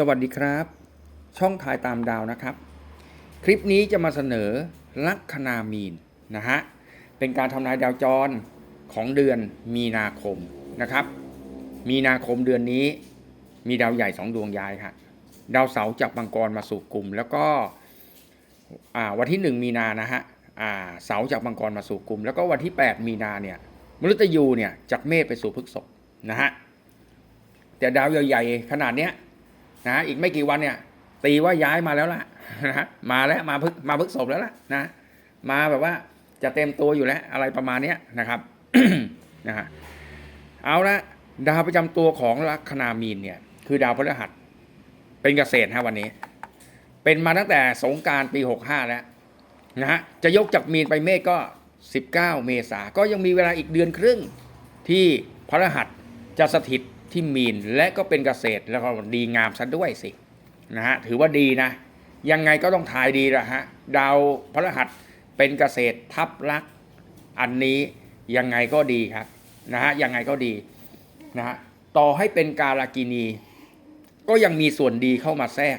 สวัสดีครับ ช่องถ่ายตามดาวนะครับ คลิปนี้จะมาเสนอลัคนามีนนะฮะเป็นการทำนายดาวจรของเดือนมีนาคมนะครับ มีนาคมเดือนนี้ มีดาวใหญ่สองดวงย้ายครับดาวเสาร์จากมังกรมาสู่กลุ่ม แล้วก็วันที่หนึ่งมีนานะฮะอ่าเสาร์จากมังกรมาสู่กลุ่ม แล้วก็วันที่ 8 มีนาเนี่ยมฤตยูเนี่ยจากเมษไปสู่พฤกษภนะฮะแต่ดาวใหญ่ๆขนาดเนี้ย นะอีกไม่กี่วันเนี่ย ตีว่าย้ายมาแล้วล่ะนะมาแล้วมาพึกมาพึกศพแล้วล่ะนะ มาแบบว่าจะเต็มตัวอยู่แล้วอะไรประมาณเนี้ยนะครับนะฮะเอาละดาวประจำตัวของลัคนามีนเนี่ย คือดาวพฤหัส เป็นเกษตรฮะวันนี้ เป็นมาตั้งแต่สงการปี65แล้วนะฮะจะยกจากมีนไปเมษก็19เมษาก็ยังมีเวลาอีกเดือนครึ่งที่พฤหัสจะสถิต ที่มีนและก็เป็นเกษตรแล้วก็ดีงามซะด้วยสินะฮะถือว่าดีนะ ยังไงก็ต้องทายดีละฮะดาวพฤหัสเป็นเกษตรทับลักษ์อันนี้ยังไงก็ดีครับนะฮะยังไงก็ดีนะฮะต่อให้เป็นกาลากินี ก็ยังมีส่วนดีเข้ามาแทรก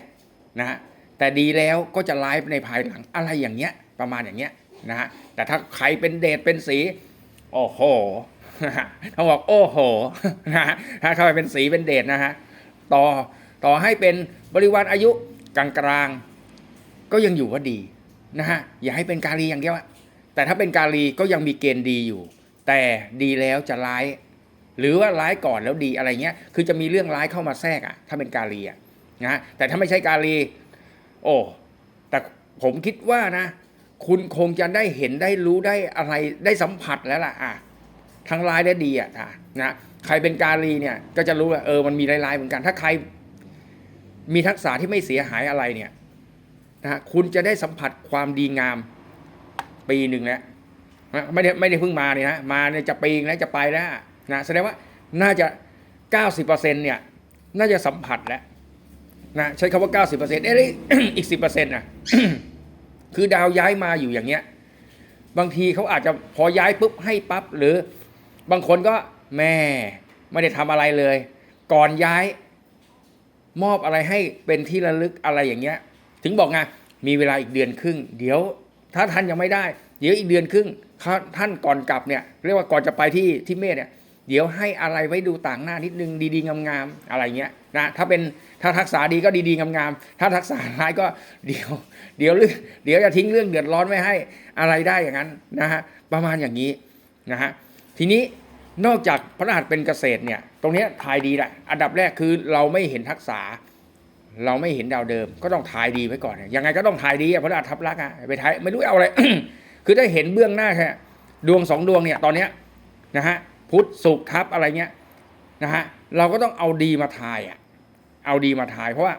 นะฮะแต่ดีแล้วก็จะไลฟ์ในภายหลังอะไรอย่างเงี้ยประมาณอย่างเงี้ยนะฮะแต่ถ้าใครเป็นเดชเป็นสีโอ้โห เขาบอกโอ้โหนะฮะเข้าไปเป็นสีเป็นเดชนะฮะต่อต่อให้เป็นบริวารอายุกลางๆ ก็ยังอยู่ว่าดีนะฮะอย่าให้เป็นกาลีอย่างเดียวแต่ถ้าเป็นกาลีก็ยังมีเกณฑ์ดีอยู่ แต่ดีแล้วจะร้าย หรือว่าร้ายก่อนแล้วดีอะไรเงี้ย คือจะมีเรื่องร้ายเข้ามาแทรกอะถ้าเป็นกาลีอะนะฮะแต่ถ้าไม่ใช่กาลี โอ้แต่ผมคิดว่านะ คุณคงจะได้เห็นได้รู้ได้อะไรได้สัมผัสแล้วล่ะอะ ทั้งร้ายและดีอะนะใครเป็นกาลีเนี่ยก็จะรู้ว่าเออมันมีร้ายๆเหมือนกัน ถ้าใครมีทักษะที่ไม่เสียหายอะไรเนี่ยนะคุณจะได้สัมผัสความดีงามปีหนึ่งแล้วนะไม่ได้ไม่ได้เพิ่งมาเนี่ยนะมาเนี่ยจะปีนแล้วจะไปแล้วนะแสดงว่าน่าจะเก้าสิบเปอร์เซ็นเนี่ยน่าจะสัมผัสแล้วนะใช้คำว่าเก้าสิบเปอร์เซ็นต์เอ้ยอีกสิบเปอร์เซ็นต์นะคือดาวย้ายมาอยู่อย่างเงี้ย บางทีเขาอาจจะพอย้ายปุ๊บให้ปั๊บหรือ บางคนก็แม่ไม่ได้ทำอะไรเลย ก่อนย้าย มอบอะไรให้เป็นที่ระลึกอะไรอย่างเงี้ย ถึงบอกไงมีเวลาอีกเดือนครึ่ง เดี๋ยวถ้าท่านยังไม่ได้ เดี๋ยวอีกเดือนครึ่งท่านก่อนกลับเนี่ย เรียกว่าก่อนจะไปที่ที่เมษเนี่ยเดี๋ยวให้อะไรไว้ดูต่างหน้านิดนึงดีๆงามๆอะไรเงี้ยนะถ้าเป็นถ้าทักษะดีก็ดีๆงามๆถ้าทักษะร้ายก็เดี๋ยว เดี๋ยวเรื่องเดี๋ยวจะทิ้งเรื่องเดือดร้อนไม่ให้อะไรได้อย่างนั้นนะฮะประมาณอย่างนี้นะฮะ ทีนี้นอกจากพระรหัสเป็นเกษตรเนี่ย ตรงนี้ทายดีแหละอันดับแรกคือเราไม่เห็นทักษะเราไม่เห็นดาวเดิม ก็ต้องทายดีไว้ก่อนเนี่ยยังไงก็ต้องทายดีอะพระรหัสทับลักอะไปทายไม่รู้เอาอะไรคือได้เห็นเบื้องหน้าแค่ดวงสองดวงเนี่ยตอนเนี้ยนะฮะพุทธสุขทับอะไรเงี้ยนะฮะเราก็ต้องเอาดีมาทายอะเอาดีมาทาย เพราะว่า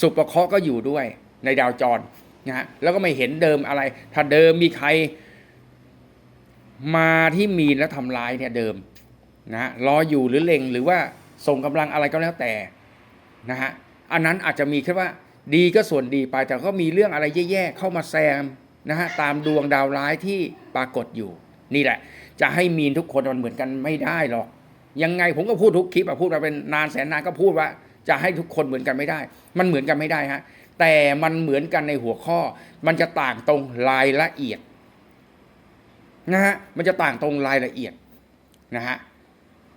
สุปเคราะก็อยู่ด้วยในดาวจรนะฮะแล้วก็ไม่เห็นเดิมอะไร ถ้าเดิมมีใคร มาที่มีนแล้วทำร้ายเนี่ยเดิมนะฮะรออยู่หรือเล็งหรือว่าส่งกำลังอะไรก็แล้วแต่นะฮะอันนั้นอาจจะมีแค่ว่าดีก็ส่วนดีไปแต่ก็มีเรื่องอะไรแย่ๆเข้ามาแซมนะฮะตามดวงดาวร้ายที่ปรากฏอยู่ นี่แหละ จะให้มีนทุกคนมันเหมือนกันไม่ได้หรอก ยังไงผมก็พูดทุกคลิปอะพูดมาเป็นนานแสนนานก็พูดว่า จะให้ทุกคนเหมือนกันไม่ได้ มันเหมือนกันไม่ได้ฮะแต่มันเหมือนกันในหัวข้อ มันจะต่างตรงรายละเอียด นะฮะมันจะต่างตรงรายละเอียดนะฮะ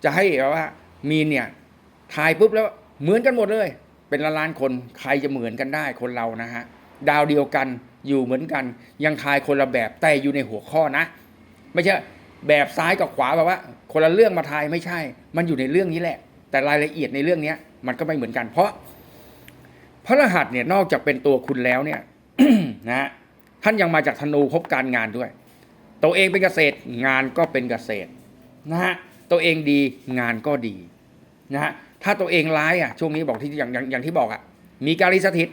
จะให้แบบว่ามีนเนี่ยทายปุ๊บแล้วเหมือนกันหมดเลย เป็นล้านล้านๆคนใครจะเหมือนกันได้คนเรานะฮะดาวเดียวกันอยู่เหมือนกัน ยังทายคนละแบบแต่อยู่ในหัวข้อนะ ไม่ใช่แบบซ้ายกับขวาแบบว่า คนละเรื่องมาทายไม่ใช่ มันอยู่ในเรื่องนี้แหละ แต่รายละเอียดในเรื่องเนี้ยมันก็ไม่เหมือนกัน เพราะพระรหัสเนี่ยนอกจากเป็นตัวคุณแล้วเนี่ยนะท่านยังมาจากธนูพบการงานด้วย ตัวเองเป็นเกษตร งานก็เป็นเกษตรนะฮะตัวเองดีงานก็ดีนะฮะถ้าตัวเองร้ายอะช่วงนี้บอกที่อย่างอย่างอย่างที่บอกอะมีการิสถิต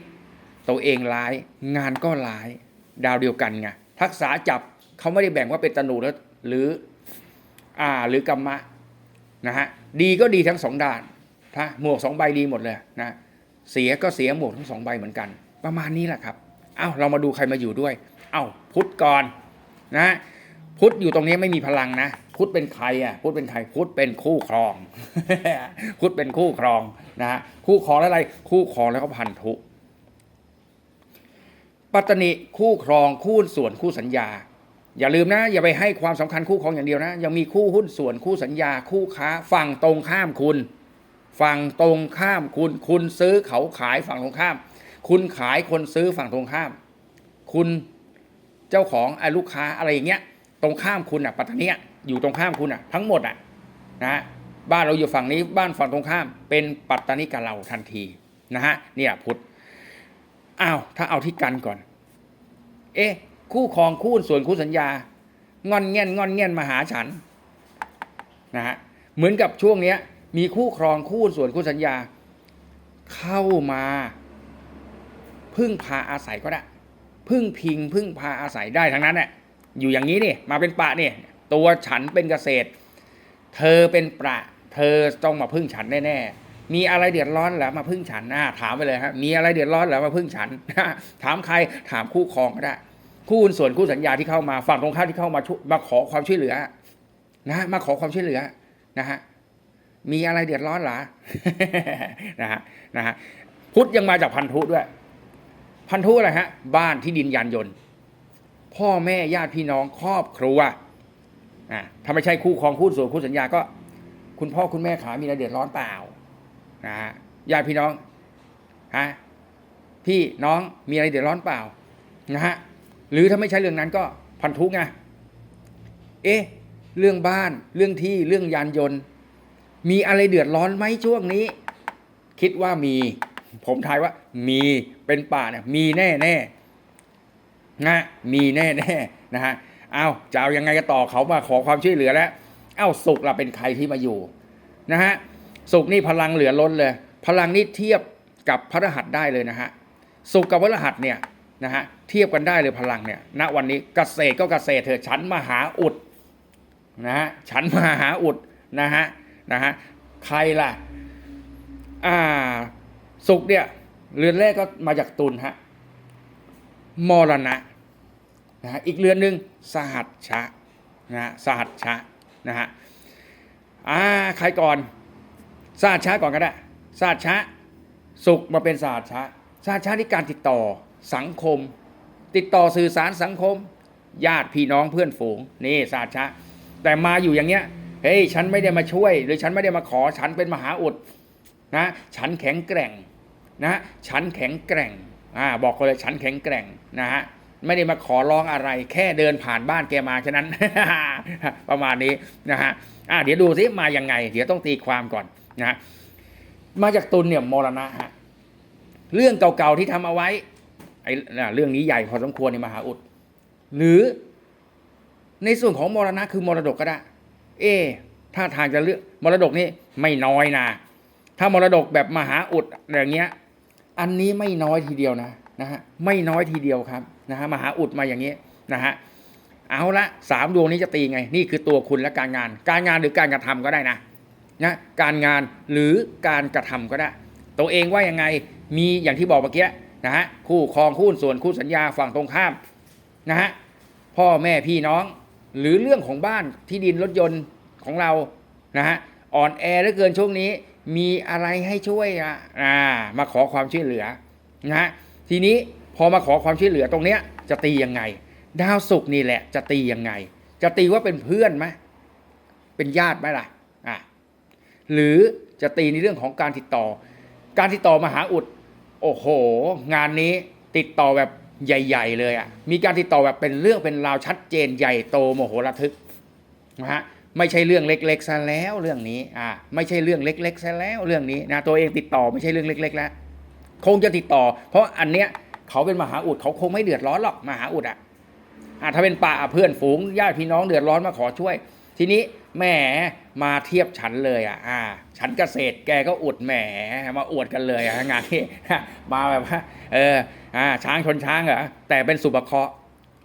ตัวเองร้าย งานก็ร้าย ดาวเดียวกันไงทักษะจับเขาไม่ได้แบ่งว่าเป็นตนูแล้วหรืออ่าหรือกรรมะนะฮะดีก็ดีทั้งสองด้านถ้าหมวกสองใบดีหมดเลยนะเสียก็เสียหมวกทั้งสองใบเหมือนกัน ประมาณนี้แหละครับ เอ้าเรามาดูใครมาอยู่ด้วย เอ้าพุทธก่อนนะ พุทธอยู่ตรงนี้ไม่มีพลังนะ พุทธเป็นใครอะ พุทธเป็นใคร พุทธเป็นคู่ครอง พุทธเป็นคู่ครองนะฮะ คู่ครองแล้วอะไร คู่ครองแล้วก็พันธุ ปัตตนิคู่ครองคู่ส่วนคู่สัญญา อย่าลืมนะ อย่าไปให้ความสำคัญคู่ครองอย่างเดียวนะ ยังมีคู่หุ้นส่วนคู่สัญญา คู่ค้าฝั่งตรงข้ามคุณ ฝั่งตรงข้ามคุณ คุณซื้อเขาขายฝั่งตรงข้าม คุณขายคนซื้อฝั่งตรงข้าม คุณเจ้าของไอ้ลูกค้าอะไรอย่างเงี้ย ตรงข้ามคุณอะปัตตานีอยู่ตรงข้ามคุณอะทั้งหมดอะนะบ้านเราอยู่ฝั่งนี้บ้านฝั่งตรงข้าม เป็นปัตตานีกับเราทันทีนะฮะเนี่ยพุทธอ้าวถ้าเอาที่กันก่อน เอ๊ะ คู่ครองคู่ส่วนคู่สัญญางอนเงียนงอนเงียนมาหาฉันนะฮะเหมือนกับช่วงเนี้ย มีคู่ครองคู่ส่วนคู่สัญญา เข้ามาพึ่งพาอาศัยก็ได้พึ่งพิงพึ่งพาอาศัยได้ทั้งนั้นแหละ อยู่อย่างนี้นี่มาเป็นปะเนี่ยตัวฉันเป็นเกษตร เธอเป็นประเธอต้องมาพึ่งฉันแน่ๆมีอะไรเดือดร้อนเหรอมาพึ่งฉันนะถามไปเลยฮะมีอะไรเดือดร้อนเหรอมาพึ่งฉันถามใครถามคู่ครองก็ได้ คู่หุ้นส่วนคู่สัญญาที่เข้ามาฝั่งตรงข้ามที่เข้ามามาขอความช่วยเหลือ นะมาขอความช่วยเหลือนะฮะมีอะไรเดือดร้อนหรอนะฮะนะฮะพุทธยังมาจากพันธุด้วย พันธุอะไรฮะ บ้านที่ดินยานยนต์ พ่อแม่ญาติพี่น้องครอบครัวอ่าถ้าไม่ใช่คู่ครองคู่ส่วนคู่สัญญาก็ คุณพ่อคุณแม่ขามีอะไรเดือดร้อนเปล่านะฮะญาติพี่น้องฮะพี่น้องมีอะไรเดือดร้อนเปล่านะฮะหรือถ้าไม่ใช่เรื่องนั้นก็พันธุไงเอ๊ะเรื่องบ้านเรื่องที่เรื่องยานยนต์ มีอะไรเดือดร้อนไหมช่วงนี้ คิดว่ามี ผมทายว่า มีเป็นป่าเนี่ยมีแน่แน่ นะมีแน่แน่ๆนะฮะเอาจะเอายังไงก็ต่อเขามาขอความช่วยเหลือแล้ว เอ้าสุกเราเป็นใครที่มาอยู่นะฮะสุกนี่พลังเหลือล้นเลย พลังนี่เทียบกับพระรหัสได้เลยนะฮะสุกกับพระรหัสเนี่ยนะฮะเทียบกันได้เลยพลังเนี่ยณวันนี้เกษตรก็เกษตรเถอะฉันมหาอุดนะฮะฉันมหาอุดนะฮะนะฮะใครล่ะอ่าสุกเนี่ยเรือนแรกก็มาจากตุลฮะมรณะ นะฮะอีกเรือนหนึ่งสหัสชะนะฮะสหัสชะนะฮะอ่าใครก่อนสหัสชะก่อนก็ได้สหัสชะสุกมาเป็นสหัสชะสหัสชะที่การติดต่อสังคม ติดต่อสื่อสารสังคม ญาติพี่น้องเพื่อนฝูงนี่สหัสชะแต่มาอยู่อย่างเงี้ยเฮ้ยฉันไม่ได้มาช่วย หรือฉันไม่ได้มาขอฉันเป็นมหาอุดนะฉันแข็งแกร่งนะฉันแข็งแกร่งอ่าบอกคนเลยฉันแข็งแกร่งนะฮะ ไม่ได้มาขอร้องอะไร แค่เดินผ่านบ้านแกมาแค่นั้น ประมาณนี้นะฮะอ่าเดี๋ยวดูซิมายังไง เดี๋ยวต้องตีความก่อนนะะมาจากตุลเนี่ยมรณะฮะเรื่องเก่าๆที่ทำเอาไว้ไอ้เรื่องนี้ใหญ่พอสมควรในมหาอุด หรือในส่วนของมรณะคือมรดกก็ได้ เอ๊ถ้าทางจะเลือกมรดกนี่ไม่น้อยนะ ถ้ามรดกแบบมหาอุดอย่างเงี้ย อันนี้ไม่น้อยทีเดียวนะ นะฮะไม่น้อยทีเดียวครับนะฮะมหาอุดมาอย่างนี้นะฮะเอาละสามดวงนี้จะตีไง นี่คือตัวคุณและการงาน การงานหรือการกระทำก็ได้นะนะการงานหรือการกระทำก็ได้ ตัวเองว่ายังไงมีอย่างที่บอกเมื่อกี้นะฮะคู่ครองคู่ส่วนคู่สัญญาฝั่งตรงข้ามนะฮะพ่อแม่พี่น้อง หรือเรื่องของบ้านที่ดินรถยนต์ของเรานะฮะอ่อนแอเหลือเกินช่วงนี้มีอะไรให้ช่วยอะมาขอความช่วยเหลือนะฮะ ทีนี้พอมาขอความช่วยเหลือตรงเนี้ยจะตียังไง ดาวศุกร์นี่แหละ จะตียังไง จะตีว่าเป็นเพื่อนไหมเป็นญาติไหมล่ะอะหรือจะตีในเรื่องของการติดต่อ การติดต่อมาหาอุด โอ้โห งานนี้ติดต่อแบบใหญ่ ๆ เลยอะมีการติดต่อแบบเป็นเรื่องเป็นราวชัดเจนใหญ่โตโมโหระทึกนะฮะไม่ใช่เรื่องเล็กๆซะแล้วเรื่องนี้อ่าไม่ใช่เรื่องเล็กๆซะแล้วเรื่องนี้นะตัวเองติดต่อไม่ใช่เรื่องเล็ก ๆ แล้ว คงจะติดต่อ เพราะอันเนี้ยเขาเป็นมหาอุดเขาคงไม่เดือดร้อนหรอกมหาอุดอะอ่าถ้าเป็นป่าเพื่อนฝูงญาติพี่น้องเดือดร้อนมาขอช่วย ทีนี้แหมมาเทียบฉันเลยอะอ่าฉันเกษตรแกก็อุดแหมมาอวดกันเลยอะงานที่มาแบบว่าเอออ่าช้างชนช้างเหรอแต่เป็นสุบเคราะห์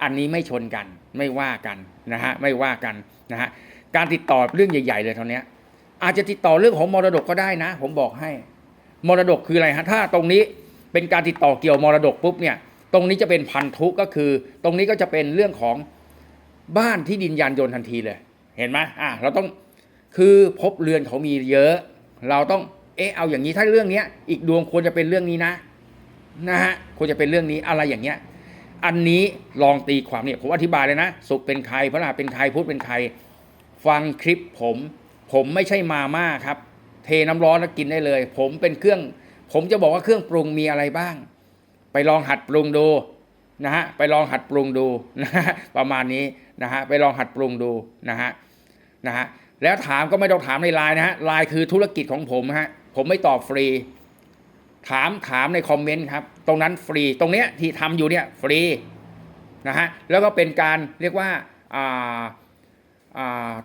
อันนี้ไม่ชนกันไม่ว่ากันนะฮะไม่ว่ากันนะฮะการติดต่อเรื่องใหญ่ ๆ เลยเท่านี้อาจจะติดต่อเรื่องของมรดกก็ได้นะ ผมบอกให้ มรดกคืออะไรฮะถ้าตรงนี้เป็นการติดต่อเกี่ยวมรดกปุ๊บเนี่ยตรงนี้จะเป็นพันธุก็คือ ตรงนี้ก็จะเป็นเรื่องของบ้านที่ดินยานยนต์ทันทีเลย เห็นไหมอะเราต้องคือพบเรือนเขามีเยอะ เราต้องเอ๊ะเอาอย่างนี้ถ้าเรื่องเนี้ยอีกดวงควรจะเป็นเรื่องนี้นะนะฮะควรจะเป็นเรื่องนี้อะไรอย่างเงี้ยอันนี้ลองตีความเนี่ยผมอธิบายเลยนะ สุขเป็นใครพระราเป็นใครพุธเป็นใคร ฟังคลิปผม ผมไม่ใช่มาม่าครับ เทน้ำร้อนแล้วกินได้เลย ผมเป็นเครื่อง ผมจะบอกว่าเครื่องปรุงมีอะไรบ้าง ไปลองหัดปรุงดูนะฮะไปลองหัดปรุงดูนะฮะประมาณนี้นะฮะไปลองหัดปรุงดูนะฮะนะฮะแล้วถามก็ไม่ต้องถามในไลน์นะฮะไลน์คือธุรกิจของผมฮะผมไม่ตอบฟรี ถามถามในคอมเมนต์ครับ ตรงนั้นฟรีตรงเนี้ยที่ทำอยู่เนี่ยฟรีนะฮะแล้วก็เป็นการเรียกว่าอ่า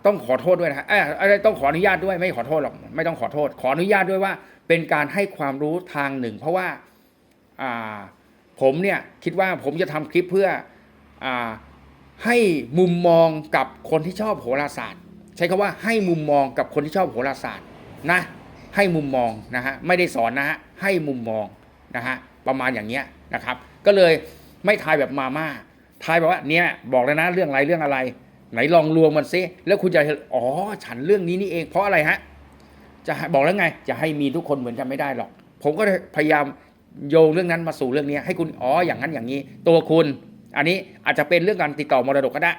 ต้องขอโทษด้วยนะฮะเอ้ยอะไรต้องขออนุญาตด้วยไม่ขอโทษหรอกไม่ต้องขอโทษ ขออนุญาตด้วยว่า เป็นการให้ความรู้ทางหนึ่ง เพราะว่าผมเนี่ยคิดว่าผมจะทำคลิปเพื่ออให้มุมมองกับคนที่ชอบโหราศาสตร์ ใช้คำว่าให้มุมมองกับคนที่ชอบโหราศาสตร์นะให้มุมมองนะฮะไม่ได้สอนนะฮะให้มุมมองนะฮะประมาณอย่างเงี้ยนะครับ ก็เลยไม่ทายแบบมาม่าทายแบบว่าเนี่ยบอกเลยนะเรื่องอะไรเรื่องอะไร ไหนลองรวมมันซิแล้วคุณจะอ๋อฉันเรื่องนี้นี่เองเพราะอะไรฮะ จะบอกแล้วไง จะให้มีทุกคนเหมือนกันไม่ได้หรอก ผมก็พยายามโยงเรื่องนั้นมาสู่เรื่องนี้ ให้คุณอ๋ออย่างนั้นอย่างนี้ ตัวคุณ อันนี้อาจจะเป็นเรื่องการติดต่อมรดกก็ได้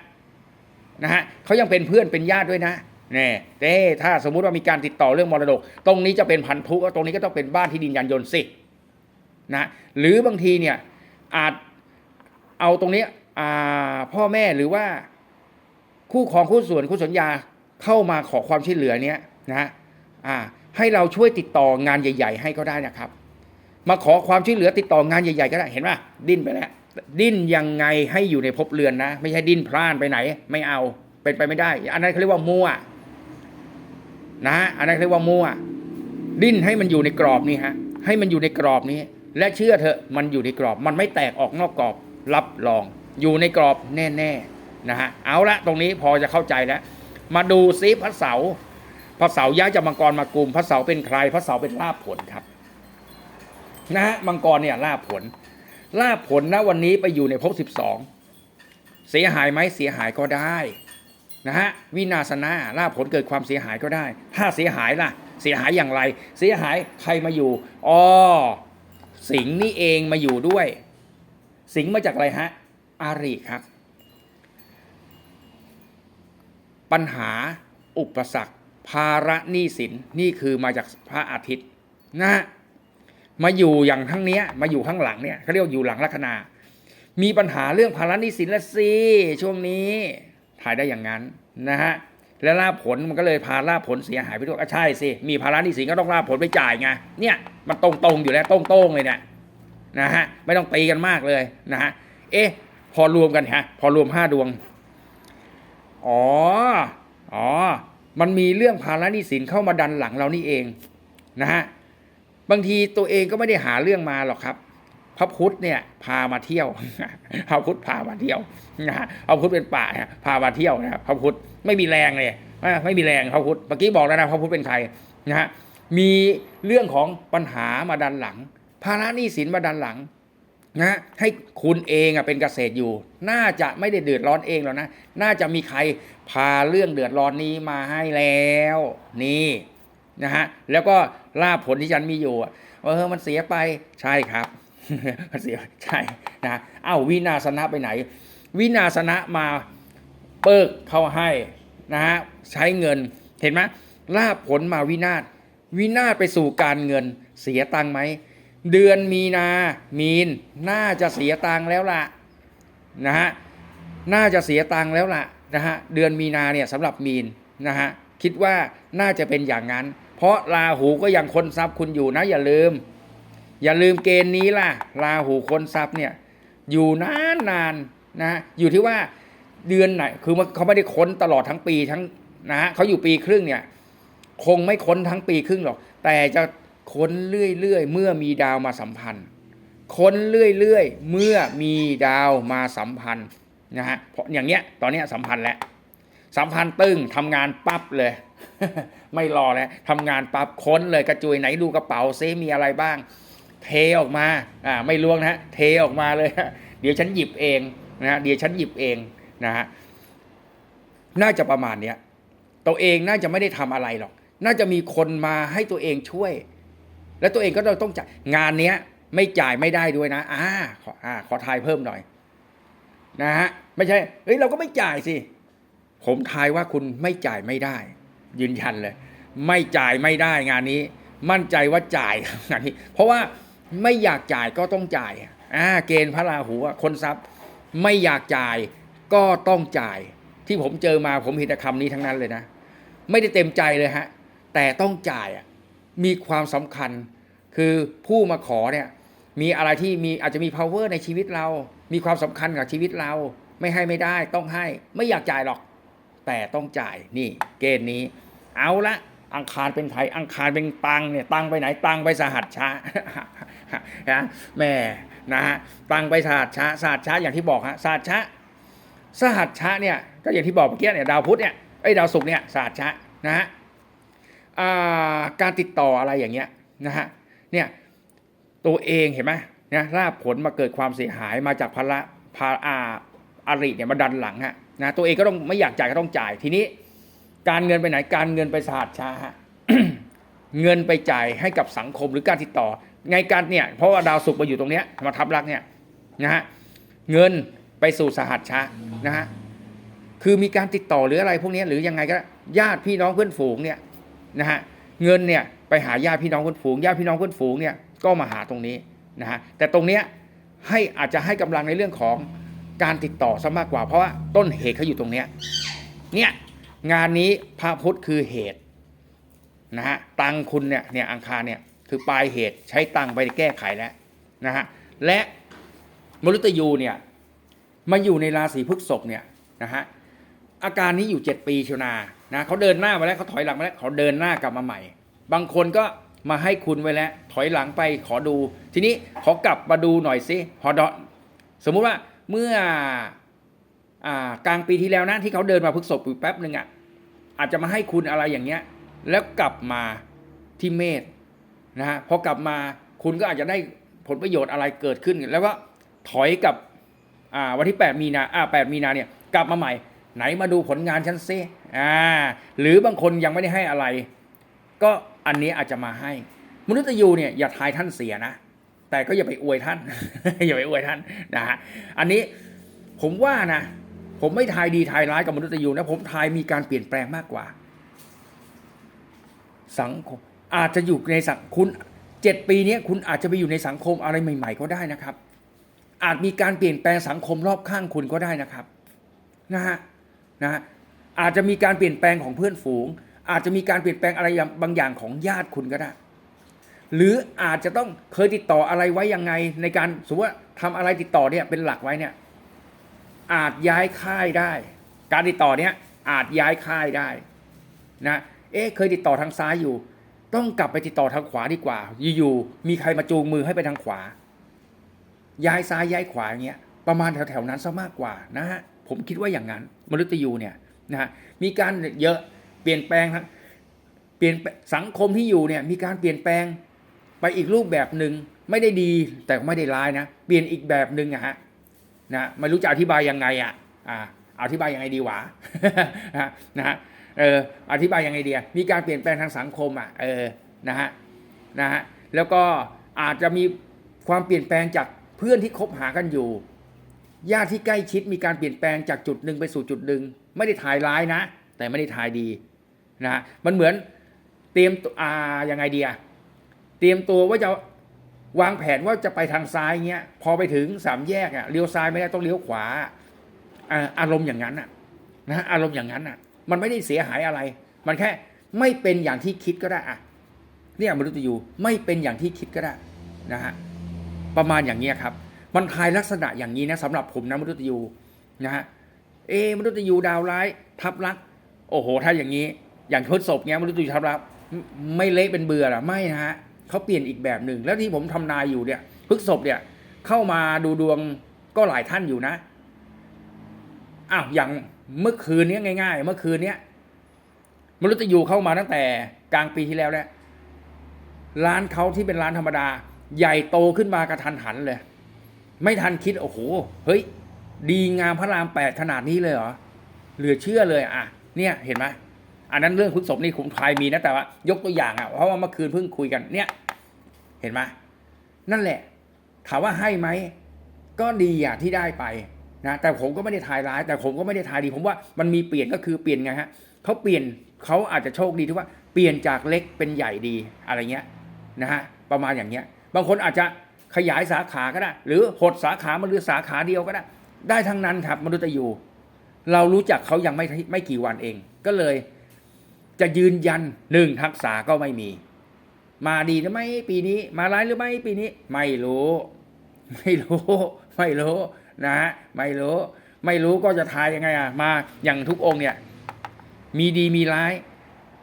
นะฮะเขายังเป็นเพื่อนเป็นญาติด้วยนะแน่เต้ถ้าสมมุติว่ามีการติดต่อเรื่องมรดก ตรงนี้จะเป็นพันธุก็ตรงนี้ก็ต้องเป็นบ้านที่ดินยานยนต์สินะหรือบางทีเนี่ยอาจเอาตรงนี้พ่อแม่หรือว่า คู่ครองคู่ส่วนคู่สัญญาเข้ามาขอความช่วยเหลือเนี้ยนะอ่าให้เราช่วยติดต่องานใหญ่ ๆ ให้ก็ได้นะครับ มาขอความช่วยเหลือติดต่องานใหญ่ ๆ ก็ได้เห็นป่ะดิ้นไปแล้วดิ้นยังไงให้อยู่ในภพเรือนนะ ไม่ใช่ดิ้นพลานไปไหน ไม่เอาเป็นไปไม่ได้ อันนั้นเขาเรียกว่ามั่วนะอันนั้นเขาเรียกว่ามั่ว ดิ้นให้มันอยู่ในกรอบนี่ฮะ ให้มันอยู่ในกรอบนี้ และเชื่อเถอะมันอยู่ในกรอบ มันไม่แตกออกนอกกรอบ รับรอง อยู่ในกรอบแน่ ๆ นะฮะเอาละตรงนี้พอจะเข้าใจแล้ว มาดูซิพระเสาพระเสาย้ายจากมังกรมากลุ่มพระเสาเป็นใครพระเสาเป็นลาภผลครับนะฮะมังกรเนี่ยลาภผลลาภผลนะวันนี้ไปอยู่ในภพสิบสองเสียหายไหมเสียหายก็ได้นะฮะวินาศนาลาภผลเกิดความเสียหายก็ได้ ถ้าเสียหายล่ะ เสียหายอย่างไร เสียหายใครมาอยู่อ๋อสิงนี่เองมาอยู่ด้วย สิงมาจากอะไรฮะอาริครับ ปัญหาอุปสรรค ภาระหนี้สินนี่คือมาจากพระอาทิตย์นะมาอยู่อย่างทั้งเนี้ยมาอยู่ข้างหลังเนี่ยเขาเรียกว่าอยู่หลังลัคนา มีปัญหาเรื่องภาระหนี้สินละสิช่วงนี้ถ่ายได้อย่างนั้นนะฮะและลาผลมันก็เลยพาลาผลเสียหายไปด้วยก็ใช่สิมีภาระหนี้สินก็ต้องลาผลไปจ่ายไงเนี่ยมันตรงๆอยู่แล้วตรงๆเลยเนี่ยนะฮะไม่ต้องตีกันมากเลยนะฮะเอ๊ะพอรวมกันฮะพอรวมห้าดวง อ๋อ อ๋อ มันมีเรื่องภาระหนี้สินเข้ามาดันหลังเรานี่เองนะฮะ บางทีตัวเองก็ไม่ได้หาเรื่องมาหรอกครับ พระพุทธเนี่ยพามาเที่ยว พระพุทธพามาเที่ยวนะฮะพระพุทธเป็นป่าเนี่ยพามาเที่ยวนะพระพุทธไม่มีแรงเลยไม่มีแรงพระพุทธ เมื่อกี้บอกแล้วนะพระพุทธเป็นใครนะฮะ มีเรื่องของปัญหามาดันหลัง ภาระหนี้สินมาดันหลัง นะให้คุณเองอะเป็นเกษตรอยู่ น่าจะไม่ได้เดือดร้อนเองหรอกนะ น่าจะมีใครพาเรื่องเดือดร้อนนี้มาให้แล้ว นี่นะฮะแล้วก็ลาผลที่ฉันมีอยู่อะเออมันเสียไปใช่ครับมันเสียใช่นะเอ้าวินาศนะไปไหน วินาศนะมาเปิกเข้าให้นะฮะใช้เงินเห็นไหมลาผลมาวินาศวินาศไปสู่การเงินเสียตังไหม เดือนมีนา มีน น่าจะเสียตังค์แล้วล่ะนะฮะ น่าจะเสียตังค์แล้วล่ะนะฮะ เดือนมีนาเนี่ยสำหรับมีนนะฮะ คิดว่าน่าจะเป็นอย่างนั้น เพราะราหูก็ยังค้นทรัพย์คุณอยู่นะ อย่าลืม อย่าลืมเกณฑ์นี้ล่ะ ราหูค้นทรัพย์เนี่ยอยู่นานนานๆนะฮะอยู่ที่ว่าเดือนไหน คือมันเขาไม่ได้ค้นตลอดทั้งปีทั้งนะฮะเขาอยู่ปีครึ่งเนี่ย คงไม่ค้นทั้งปีครึ่งหรอก แต่จะ ค้นเรื่อยๆ เมื่อมีดาวมาสัมพันธ์ ค้นเรื่อยๆ เมื่อมีดาวมาสัมพันธ์นะฮะเพราะอย่างเงี้ยตอนเนี้ยสัมพันธ์แล้วสัมพันธ์ตึงทำงานปั๊บเลย ไม่รอแล้วทำงานปั๊บค้นเลยกระจุยไหนดูกระเป๋าซิมีอะไรบ้าง เทออกมาอ่าไม่ลวงนะฮะเทออกมาเลย เดี๋ยวฉันหยิบเองนะฮะเดี๋ยวฉันหยิบเองนะฮะน่าจะประมาณเนี้ยตัวเองน่าจะไม่ได้ทำอะไรหรอก น่าจะมีคนมาให้ตัวเองช่วย แล้วตัวเองก็ต้องจ่ายงานเนี้ย ไม่จ่ายไม่ได้ด้วยนะอ่าขออ่าขอทายเพิ่มหน่อย นะฮะไม่ใช่เฮ้ยเราก็ไม่จ่ายสิผมทายว่าคุณไม่จ่ายไม่ได้ ยืนยันเลย ไม่จ่ายไม่ได้งานนี้ มั่นใจว่าจ่ายงานนี้ เพราะว่าไม่อยากจ่ายก็ต้องจ่ายอ่าเกณฑ์พระราหูคนทรัพย์ไม่อยากจ่ายก็ต้องจ่าย ที่ผมเจอมาผมเห็นคำนี้ทั้งนั้นเลยนะ ไม่ได้เต็มใจเลยฮะ แต่ต้องจ่ายอะ มีความสำคัญ คือผู้มาขอเนี่ยมีอะไรที่มีอาจจะมี power ในชีวิตเรา มีความสำคัญกับชีวิตเรา ไม่ให้ไม่ได้ต้องให้ไม่อยากจ่ายหรอก แต่ต้องจ่ายนี่ เกณฑ์นี้ เอาละอังคารเป็นไทยอังคารเป็นตังเนี่ยตังไปไหนตังไปสหัสช้านะแม่นะฮะตังไปสหัสช้าสหัสช้าอย่างที่บอกฮะสหัสช้าสหัสช้าเนี่ยก็อย่างที่บอกเมื่อกี้เนี่ยดาวพุธเนี่ยไอ้ดาวศุกร์เนี่ยสหัสช้านะฮะ การติดต่ออะไรอย่างเงี้ยนะฮะเนี่ยตัวเองเห็นไหมนะลาบผลมาเกิดความเสียหายมาจากภาระภาอาอาริเนี่ยมาดันหลังฮะนะตัวเองก็ต้องไม่อยากจ่ายก็ต้องจ่ายทีนี้ การเงินไปไหนการเงินไปสหัสช้าฮะเงินไปจ่ายให้กับสังคมหรือการติดต่อ ไงการเนี่ยเพราะว่าดาวศุกร์มาอยู่ตรงเนี้ยมาทับลักเนี่ยนะฮะเงินไปสู่สหัสช้านะฮะคือมีการติดต่อหรืออะไรพวกนี้หรือยังไงก็ญาติพี่น้องเพื่อนฝูงเนี่ย นะฮะเงินเนี่ยไปหาญาติพี่น้องเพื่อนฝูงญาติพี่น้องเพื่อนฝูงเนี่ยก็มาหาตรงนี้นะฮะแต่ตรงเนี้ยให้อาจจะให้กำลังในเรื่องของการติดต่อซะมากกว่า เพราะว่าต้นเหตุเขาอยู่ตรงเนี้ยเนี่ยงานนี้พระพุธคือเหตุนะฮะตังคุณเนี่ยเนี่ยอังคารเนี่ยคือปลายเหตุใช้ตังไปแก้ไขแล้วนะฮะและมฤตยูเนี่ยมาอยู่ในราศีพฤษภเนี่ยนะฮะอาการนี้อยู่ 7 ปีเชียวนา นะเขาเดินหน้ามาแล้วเขาถอยหลังมาแล้วเขาเดินหน้ากลับมาใหม่ บางคนก็มาให้คุณไว้แล้ว ถอยหลังไปขอดู ทีนี้ขอกลับมาดูหน่อยสิพอดสมมุติว่าเมื่ออ่กลางปีที่แล้วนะที่เขาเดินมาพึกศพอยู่แป๊บหนึ่งอะอาจจะมาให้คุณอะไรอย่างเงี้ย แล้วกลับมาที่เมษนะฮะพอกลับมาคุณก็อาจจะได้ผลประโยชน์อะไรเกิดขึ้น แล้วก็ถอยกับอ่าวันที่ 8 มีนาอ่า8มีนาเนี่ยกลับมาใหม่ ไหนมาดูผลงานฉันซิ อ่าหรือบางคนยังไม่ได้ให้อะไร ก็อันนี้อาจจะมาให้ มนุษย์ยูเนี่ยอย่าทายท่านเสียนะ แต่ก็อย่าไปอวยท่าน อย่าไปอวยท่านนะฮะอันนี้ผมว่านะ ผมไม่ทายดีทายร้ายกับมนุษย์ยูนะผมทายมีการเปลี่ยนแปลงมากกว่า สังคมอาจจะอยู่ในสังคุณเจ็ดปีนี้คุณอาจจะไปอยู่ในสังคมอะไรใหม่ ๆ ก็ได้นะครับ อาจมีการเปลี่ยนแปลงสังคมรอบข้างคุณก็ได้นะครับนะฮะนะฮะ อาจจะมีการเปลี่ยนแปลงของเพื่อนฝูง อาจจะมีการเปลี่ยนแปลงอะไรบางอย่างของญาติคุณก็ได้ หรืออาจจะต้องเคยติดต่ออะไรไว้ยังไงในการสมมติว่าทำอะไรติดต่อเนี่ยเป็นหลักไว้เนี่ยอาจย้ายค่ายได้ การติดต่อเนี้ยอาจย้ายค่ายได้นะเอ๊ะเคยติดต่อทางซ้ายอยู่ ต้องกลับไปติดต่อทางขวาดีกว่า อยู่ๆมีใครมาจูงมือให้ไปทางขวา ย้ายซ้ายย้ายขวาอย่างเงี้ยประมาณแถวๆนั้นซะมากกว่านะฮะผมคิดว่าอย่างนั้นมนุษย์ยูเนี่ย นะฮะมีการเยอะเปลี่ยนแปลงทั้งเปลี่ยนสังคมที่อยู่เนี่ยมีการเปลี่ยนแปลงไปอีกรูปแบบหนึ่งไม่ได้ดีแต่ไม่ได้ร้ายนะเปลี่ยนอีกแบบหนึ่งอะฮะนะไม่รู้จะอธิบายยังไงอะอ่าอธิบายยังไงดีวะนะฮะเอออธิบายยังไงเดีอะมีการเปลี่ยนแปลงทางสังคมอะเออนะฮะนะฮะแล้วก็อาจจะมีความเปลี่ยนแปลงจากเพื่อนที่คบหากันอยู่ญาติที่ใกล้ชิดมีการเปลี่ยนแปลงจากจุดหนึ่งไปสู่จุดหนึ่ง ไม่ได้ถ่ายร้ายนะ แต่ไม่ได้ถ่ายดีนะฮะมันเหมือนเตรียมอ่ายังไงเดีอะเตรียมตัวว่าจะวางแผนว่าจะไปทางซ้ายเงี้ยพอไปถึงสามแยกอะเลี้ยวซ้ายไม่ได้ต้องเลี้ยวขวาอารมณ์อย่างนั้นอะนะอารมณ์อย่างนั้นอะ มันไม่ได้เสียหายอะไร มันแค่ไม่เป็นอย่างที่คิดก็ได้อะเนี่ยมนุษย์ยูไม่เป็นอย่างที่คิดก็ได้นะฮะประมาณอย่างเงี้ยครับ มันทายลักษณะอย่างนี้นะสำหรับผมนะมนุษย์ยูนะฮะ เอมนุษย์ยูดาวร้ายทับลัก โอ้โห ถ้าอย่างนี้ อย่างพฤษภเงี้ยมนุษย์ยูทับลัก ไม่เละเป็นเบื่อหรอไม่นะฮะเขาเปลี่ยนอีกแบบหนึ่ง แล้วที่ผมทำนายอยู่เนี่ยพฤษภเนี่ย เข้ามาดูดวงก็หลายท่านอยู่นะอ้าวอย่างเมื่อคืนเนี้ยง่าย ๆ เมื่อคืนเนี้ยมนุษย์ยูเข้ามาตั้งแต่กลางปีที่แล้วเนี่ยร้านเขาที่เป็นร้านธรรมดา ใหญ่โตขึ้นมากระทันหันเลย ไม่ทันคิดโอ้โห เฮ้ย ดีงามพระรามแปดขนาดนี้เลยเหรอเหลือเชื่อเลยอะ เนี่ยเห็นไหมอันนั้นเรื่องพฤษภนี่ขุมทายมีนะแต่ว่า ยกตัวอย่างอะเพราะว่าเมื่อคืนเพิ่งคุยกันเนี่ย เห็นไหมนั่นแหละ ถามว่าให้ไหมก็ดีอะที่ได้ไปนะแต่ผมก็ไม่ได้ทายร้าย แต่ผมก็ไม่ได้ทายดี ผมว่ามันมีเปลี่ยนก็คือเปลี่ยนไงฮะเขาเปลี่ยนเขาอาจจะโชคดีที่ว่าเปลี่ยนจากเล็กเป็นใหญ่ดีอะไรเงี้ยนะฮะประมาณอย่างเงี้ย บางคนอาจจะขยายสาขาก็ได้ หรือหดสาขามาเหรือสาขาเดียวก็ได้ ได้ทั้งนั้นครับ มนุษย์ยูเรารู้จักเขายังไม่ไม่กี่วันเอง ก็เลย จะยืนยันหนึ่งทักษะก็ไม่มี มาดีหรือไม่ปีนี้ มาร้ายหรือไม่ปีนี้ ไม่รู้ ไม่รู้ ไม่รู้นะฮะไม่รู้ ไม่รู้ก็จะทายยังไงอะมาอย่างทุกองค์เนี่ย มีดีมีร้าย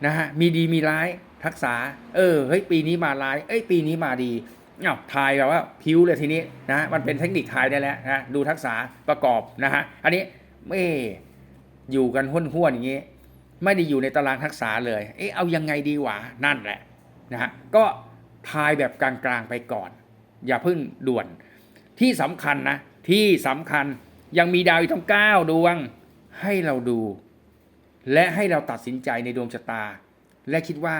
นะฮะมีดีมีร้ายทักษะเออเฮ้ยปีนี้มาร้าย เอ้ยปีนี้มาดี อ้าวทายแบบว่าพิ้วเลยทีนี้นะมันเป็นเทคนิคทายได้แล้วนะดูทักษะประกอบนะฮะอันนี้เอ้อยู่กันห้นห้วนอย่างนี้ ไม่ได้อยู่ในตารางทักษะเลยเอ๊ะเอายังไงดีวะนั่นแหละนะฮะก็ทายแบบกลางๆไปก่อน อย่าเพิ่งด่วน ที่สำคัญนะ ที่สำคัญยังมีดาวอีกทั้งเก้าดวงให้เราดู และให้เราตัดสินใจในดวงชะตา และคิดว่า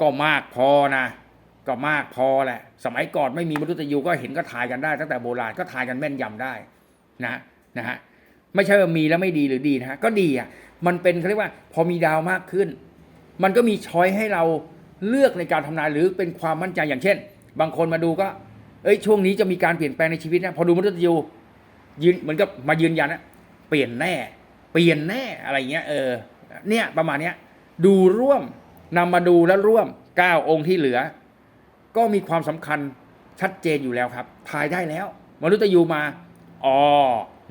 ก็มากพอนะ ก็มากพอแหละ สมัยก่อนไม่มีมนุษย์ยูก็เห็นก็ทายกันได้ ตั้งแต่โบราณก็ทายกันแม่นยำได้นะนะฮะไม่ใช่ว่ามีแล้วไม่ดีหรือดีนะฮะก็ดีอะมันเป็นเขาเรียกว่า พอมีดาวมากขึ้น มันก็มีช้อยให้เราเลือกในการทำนายหรือเป็นความมั่นใจอย่างเช่น บางคนมาดูก็ เอ้ยช่วงนี้จะมีการเปลี่ยนแปลงในชีวิตนะพอดูมนุษย์ยูยืนเหมือนกับมายืนยันนะเปลี่ยนแน่ เปลี่ยนแน่อะไรเงี้ยเออเนี่ยประมาณเนี้ยดูร่วมนำมาดูแล้วร่วมเก้าองค์ที่เหลือ ก็มีความสำคัญชัดเจนอยู่แล้วครับทายได้แล้วมนุษย์ยูมาอ๋อ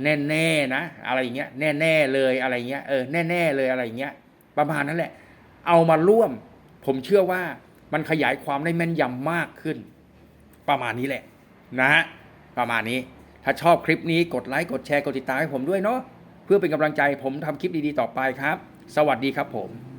แน่ๆนะ อะไรอย่างเงี้ยแน่ๆเลยอะไรเงี้ยเออแน่ๆเลยอะไรเงี้ยประมาณนั้นแหละ เอามาร่วม ผมเชื่อว่ามันขยายความได้แม่นยำมากขึ้น ประมาณนี้แหละนะฮะประมาณนี้ถ้าชอบคลิปนี้กดไลค์กดแชร์กดติดตามให้ผมด้วยเนาะเพื่อเป็นกำลังใจผมทำคลิปดีๆต่อไปครับ สวัสดีครับผม